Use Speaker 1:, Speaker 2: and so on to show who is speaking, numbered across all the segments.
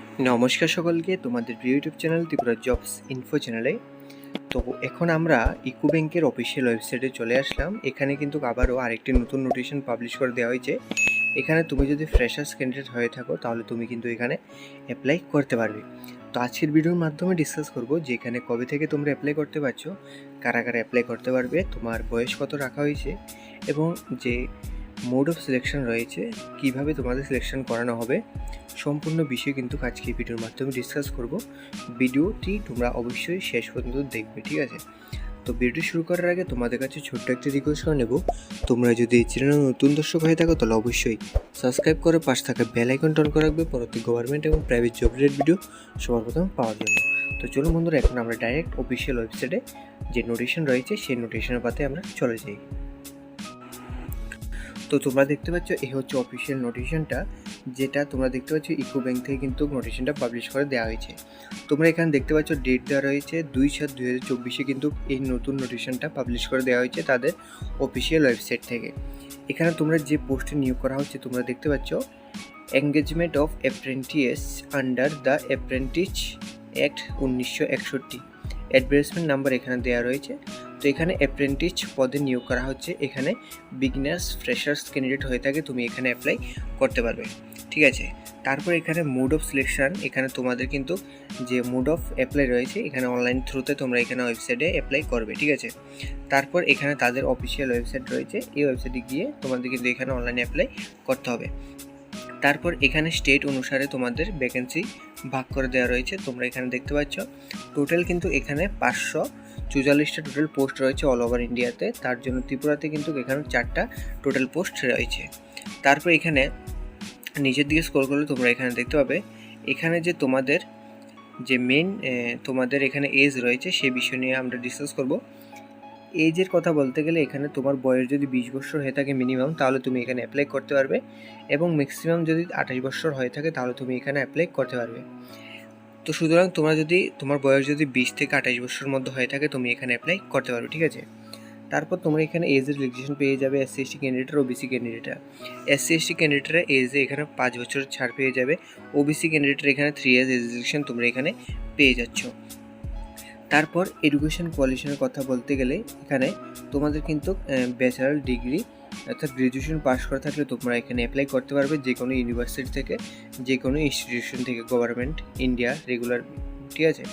Speaker 1: নমস্কার সকলকে তোমাদের প্রিয় YouTube channel Tripura jobs info চ্যানেলে তো এখন আমরা ইকো ব্যাংকের অফিসিয়াল ওয়েবসাইটে চলে আসলাম। এখানে কিন্তু আবারও আরেকটি নতুন নোটিশন পাবলিশ করে দেওয়া হয়েছে। এখানে তুমি যদি ফ্রেশার্স ক্যান্ডিডেট হয়ে থাকো, তাহলে তুমি কিন্তু এখানে অ্যাপ্লাই করতে পারবে। তো আজকের ভিডিওর মাধ্যমে ডিসকাস করব যে এখানে কবে থেকে তোমরা অ্যাপ্লাই করতে পারছ, কারা কারা অ্যাপ্লাই করতে পারবে, তোমার বয়স কত রাখা হয়েছে, এবং যে মোড অফ সিলেকশন রয়েছে, কীভাবে তোমাদের সিলেকশন করানো হবে, সম্পূর্ণ বিষয় কিন্তু আজকে ভিডিওর মাধ্যমে ডিসকাস করব। ভিডিওটি তোমরা অবশ্যই শেষ পর্যন্ত দেখবে, ঠিক আছে? তো ভিডিও শুরু করার আগে তোমাদের কাছে ছোট্ট একটা রিকোয়েস্ট করে নেব। তোমরা যদি চ্যানেলে নতুন দর্শক হয়ে থাকো, তাহলে অবশ্যই সাবস্ক্রাইব করে পাশে থাকা বেল আইকন টন করে রাখবে, পরবর্তী গভর্নমেন্ট এবং প্রাইভেট জব রিলেটেড ভিডিও সবার প্রথম পাওয়ার জন্য। তো চলুন বন্ধুরা, এখন আমরা ডাইরেক্ট অফিসিয়াল ওয়েবসাইটে যে নোটিশন রয়েছে, সেই নোটিশনের পাতে আমরা চলে যাই। তো তোমরা দেখতে পাচ্ছ এই হচ্ছে অফিসিয়াল নোটিশনটা যেটা তোমরা দেখতে পাচ্ছ ইকো ব্যাংক থেকে কিন্তু নোটিশনটা পাবলিশ করে দেওয়া হয়েছে। তোমরা এখানে দেখতে পাচ্ছ ডেট দেওয়া রয়েছে দুই সাত দুই হাজার চব্বিশে কিন্তু এই নতুন নোটিশনটা পাবলিশ করে দেওয়া হয়েছে তাদের অফিসিয়াল ওয়েবসাইট থেকে। এখানে তোমরা যে পোস্টে নিয়োগ করা হচ্ছে, তোমরা দেখতে পাচ্ছ engagement of apprentice under the apprentice act উনিশশো একষট্টি। অ্যাডভার্টাইজমেন্ট নাম্বার এখানে দেওয়া রয়েছে। এখানে অ্যাপ্রেন্টিস পদে নিয়োগ করা হচ্ছে। এখানে বিগিনার্স ফ্রেশার্স ক্যান্ডিডেট হয়ে থাকে, তুমি এখানে অ্যাপ্লাই করতে পারবে। ঠিক আছে? তারপর এখানে মুড অফ সিলেকশন এখানে তোমাদের কিন্তু যে মুড অফ অ্যাপ্লাই রয়েছে, এখানে অনলাইন থ্রুতে তোমরা এখানে ওয়েবসাইটে অ্যাপ্লাই করবে। ঠিক আছে? তারপর এখানে তাদের অফিসিয়াল ওয়েবসাইট রয়েছে, এই ওয়েবসাইটে গিয়ে তোমাদের কিন্তু এখানে অনলাইনে অ্যাপ্লাই করতে হবে। তারপর এখানে স্টেট অনুসারে তোমাদের ভ্যাকেন্সি ভাগ করে দেওয়া রয়েছে, তোমরা এখানে দেখতে পাচ্ছ। টোটাল কিন্তু এখানে পাঁচশো চুয়াল্লিশটা টোটাল পোস্ট রয়েছে অল ওভার ইন্ডিয়াতে তার জন্য ত্রিপুরাতে কিন্তু এখানে চারটা টোটাল পোস্ট রয়েছে। তারপর এখানে নিচের দিকে স্কোর করলে তোমরা এখানে দেখতে পাবে, এখানে যে তোমাদের যে মেন তোমাদের এখানে এজ রয়েছে সে বিষয় নিয়ে আমরা ডিসকাস করব। এজের কথা বলতে গেলে এখানে তোমার বয়স যদি বিশ বছর হয়ে থাকে মিনিমাম তাহলে তুমি এখানে অ্যাপ্লাই করতে পারবে। এবং ম্যাক্সিমাম যদি আঠাশ বছর হয়ে থাকে, তাহলে তুমি এখানে অ্যাপ্লাই করতে পারবে। তো সুতরাং তোমরা যদি, তোমার বয়স যদি বিশ থেকে আঠাশ বছরের মধ্যে হয়ে থাকে, তুমি এখানে অ্যাপ্লাই করতে পারো ঠিক আছে? তারপর তোমরা এখানে এজের রিলেকশন পেয়ে যাবে এসসি এসটি ক্যান্ডিডেট ওবিসি ক্যান্ডিডেটরা এসসি এসটি ক্যান্ডিডেটরা এজে এখানে পাঁচ বছর ছাড় পেয়ে যাবে। ওবিসি ক্যান্ডিডেটের এখানে থ্রি ইয়ার্স এজ রিলেকশন তোমরা এখানে পেয়ে যাচ্ছ। তারপর এডুকেশন কোয়ালিফিকেশনের কথা বলতে গেলে এখানে তোমাদের কিন্তু ব্যাচেলার ডিগ্রি অর্থাৎ গ্র্যাজুয়েশন পাস করা থাকলে তোমরা এখানে অ্যাপ্লাই করতে পারবে যে কোনো ইউনিভার্সিটি থেকে, যে কোনো ইনস্টিটিউশন থেকে গভর্নমেন্ট ইন্ডিয়া রেগুলার ঠিক আছে?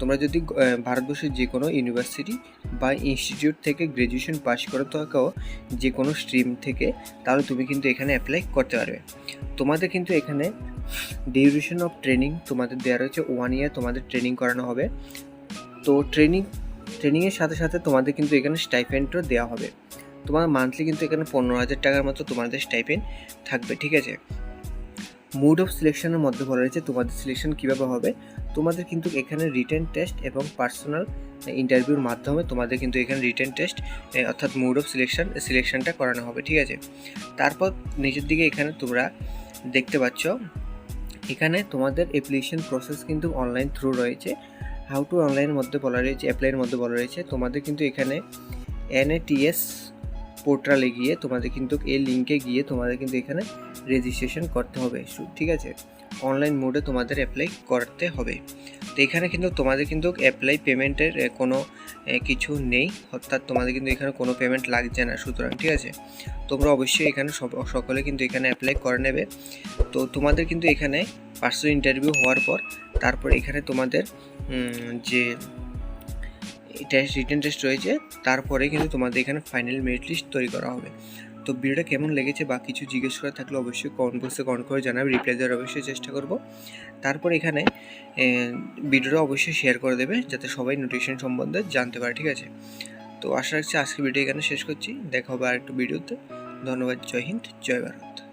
Speaker 1: তোমরা যদি ভারতবর্ষের যে কোনো ইউনিভার্সিটি বা ইনস্টিটিউট থেকে গ্র্যাজুয়েশন পাস করে থাকো, যে কোনো স্ট্রিম থেকে, তাহলে তুমি কিন্তু এখানে অ্যাপ্লাই করতে পারবে। তোমাদের কিন্তু এখানে ডিউরেশন অফ ট্রেনিং তোমাদের দেওয়া রয়েছে ওয়ান ইয়ার তোমাদের ট্রেনিং করানো হবে। তো ট্রেনিং ট্রেনিংয়ের সাথে সাথে তোমাদের কিন্তু এখানে স্টাইপেন্ডও দেওয়া হবে। তোমার মান্থলি কিন্তু এখানে পনেরো হাজার টাকার মতো তোমাদের স্টাইপেন্ড থাকবে, ঠিক আছে? মুড অফ সিলেকশনের মধ্যে বলা রয়েছে তোমাদের সিলেকশন কীভাবে হবে। তোমাদের কিন্তু এখানে রিটেন টেস্ট এবং পার্সোনাল ইন্টারভিউর মাধ্যমে তোমাদের কিন্তু এখানে রিটেন টেস্ট অর্থাৎ মুড অফ সিলেকশন সিলেকশনটা করানো হবে, ঠিক আছে? তারপর নিচের দিকে এখানে তোমরা দেখতে পাচ্ছ, এখানে তোমাদের অ্যাপ্লিকেশন প্রসেস কিন্তু অনলাইন থ্রু রয়েছে। হাউ টু অনলাইনের মধ্যে বলা রয়েছে অ্যাপ্লাইয়ের মধ্যে বলা রয়েছে, তোমাদের কিন্তু এখানে এনএটিএস পোর্টালে গিয়ে তোমাদের কিন্তু এই লিঙ্কে গিয়ে তোমাদের কিন্তু এখানে রেজিস্ট্রেশন করতে হবে। ঠিক আছে? অনলাইন মোডে তোমাদের অ্যাপ্লাই করতে হবে। তো এখানে কিন্তু তোমাদের কিন্তু অ্যাপ্লাই পেমেন্টের কোনো কিছু নেই। অর্থাৎ তোমাদের কিন্তু এখানে কোনো পেমেন্ট লাগছে না। সুতরাং ঠিক আছে? তোমরা অবশ্যই এখানে সকলে কিন্তু এখানে অ্যাপ্লাই করে নেবে। তো তোমাদের কিন্তু এখানে পার্সোনাল ইন্টারভিউ হওয়ার পর, তারপর এখানে তোমাদের যে টেস্ট রিটেন টেস্ট রয়েছে, তারপরে কিন্তু তোমাদের এখানে ফাইনাল মেরিট লিস্ট তৈরি করা হবে। তো ভিডিওটা কেমন লেগেছে বা কিছু জিজ্ঞেস করা থাকলে অবশ্যই কমেন্ট বক্সে কমেন্ট করে জানাবে রিপ্লাই দেওয়ার অবশ্যই চেষ্টা করব। তারপর এখানে ভিডিওটা অবশ্যই শেয়ার করে দেবে যাতে সবাই নিউট্রিশন সম্বন্ধে জানতে পারে, ঠিক আছে? তো আশা রাখছি আজকে ভিডিও এখানে শেষ করছি, দেখা হবে আরেকটু ভিডিওতে। ধন্যবাদ, জয় হিন্দ, জয় ভারত।